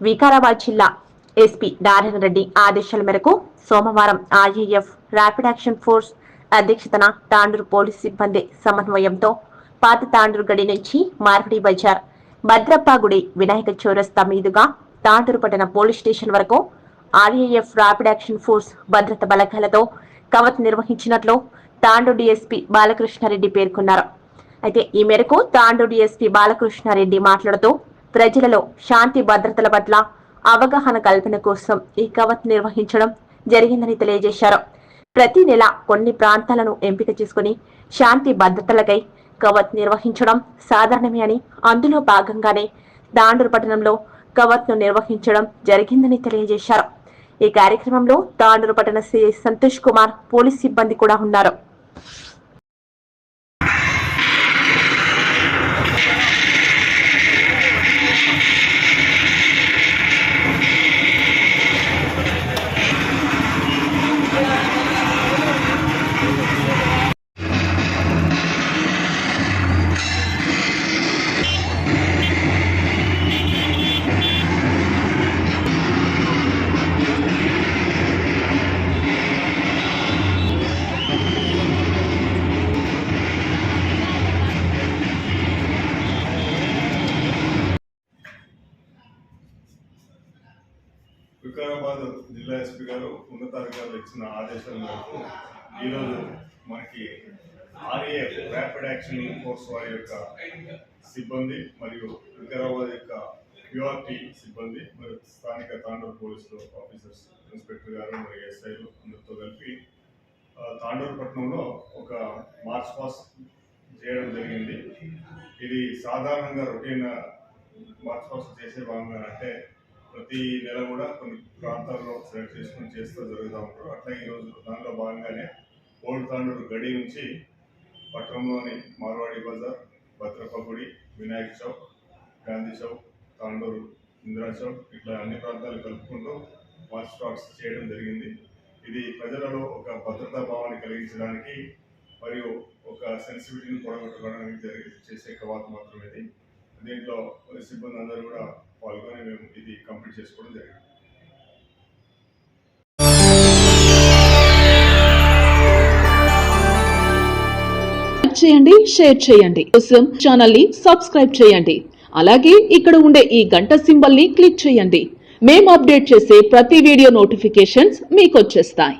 వికారాబాద్ జిల్లా ఎస్పీ నారాయణ రెడ్డి ఆదేశాల మేరకు సోమవారం ఆర్ఏఎఫ్ ర్యాపిడ్ యాక్షన్ ఫోర్స్ అధ్యక్షతన తాండూరు పోలీస్ సిబ్బంది సమన్వయంతో పాత తాండూరు గడి నుంచి మార్పిడి బజార్ భద్రప్పగుడి వినాయక చౌరస్తా మీదుగా తాండూరు పట్టణ పోలీస్ స్టేషన్ వరకు R A F rapid action force భద్రత బలగాలతో కవత్ నిర్వహించినట్లు తాండూరు డిఎస్పీ బాలకృష్ణారెడ్డి పేర్కొన్నారు. అయితే ఈ మేరకు తాండూరు డిఎస్పీ బాలకృష్ణారెడ్డి మాట్లాడుతూ ప్రజలలో శాంతి భద్రతల పట్ల అవగాహన కల్పన కోసం ఈ కవత్ నిర్వహించడం జరిగిందని తెలియజేశారు. ప్రతి నెల కొన్ని ప్రాంతాలను ఎంపిక చేసుకుని శాంతి భద్రతలకై కవత్ నిర్వహించడం సాధారణమే అని అందులో భాగంగానే దాండూరు పట్టణంలో కవత్ను నిర్వహించడం జరిగిందని తెలియజేశారు. ఈ కార్యక్రమంలో తాండూరు పట్టణ సిఐ సంతోష్ కుమార్ పోలీస్ సిబ్బంది కూడా ఉన్నారు. వికారాబాద్ జిల్లా ఎస్పీ గారు ఉన్నతాధికారులు ఇచ్చిన ఆదేశాల మేరకు ఈరోజు మనకి ఆర్ఏఎఫ్ ర్యాపిడ్ యాక్షన్ ఫోర్స్ వారి యొక్క సిబ్బంది మరియు వికారాబాద్ యొక్క క్యూఆర్టీ సిబ్బంది మరియు స్థానిక తాండూరు పోలీసులు ఆఫీసర్స్ ఇన్స్పెక్టర్ గారు మరియు ఎస్ఐలు అందరితో కలిపి ఆ, తాండూరు పట్టణంలో ఒక మార్చ్ పాస్ చేయడం జరిగింది. ఇది సాధారణంగా రొటీన్ మార్చ్ పాస్ చేసే భాగంగా అంటే ప్రతి నెల కూడా కొన్ని ప్రాంతాల్లో సెలెక్ట్ చేసుకుని చేస్తూ జరుగుతూ ఉంటారు. అట్లా ఈరోజు దానిలో భాగంగానే ఓల్డ్ తాండూరు గడి నుంచి పట్టణంలోని మార్వాడి బజార్ భద్రపగుడి వినాయక చౌక్ గాంధీ చౌక్ తాండూరు ఇందిరా చౌక్ ఇట్లా అన్ని ప్రాంతాలు కలుపుకుంటూ వాచ్ స్టాక్స్ చేయడం జరిగింది. ఇది ప్రజలలో ఒక భద్రతా భావాన్ని కలిగించడానికి మరియు ఒక సెన్సిటివిటీని కూడగొట్టుకోవడానికి జరిగి చేసే కవాతు మాత్రమే ఇది. దీంట్లో సిబ్బంది అందరూ కూడా పాల్గొని మేము ఇది కంప్లీట్ చేసుకోవడం జరిగింది. చేయండి షేర్ చేయండి. కోసం ఛానల్ని సబ్స్క్రైబ్ చేయండి. అలాగే ఇక్కడ ఉండే ఈ గంట సింబల్ని క్లిక్ చేయండి. మేము అప్డేట్ చేసే ప్రతి వీడియో నోటిఫికేషన్స్ మీకు వచ్చేస్తాయి.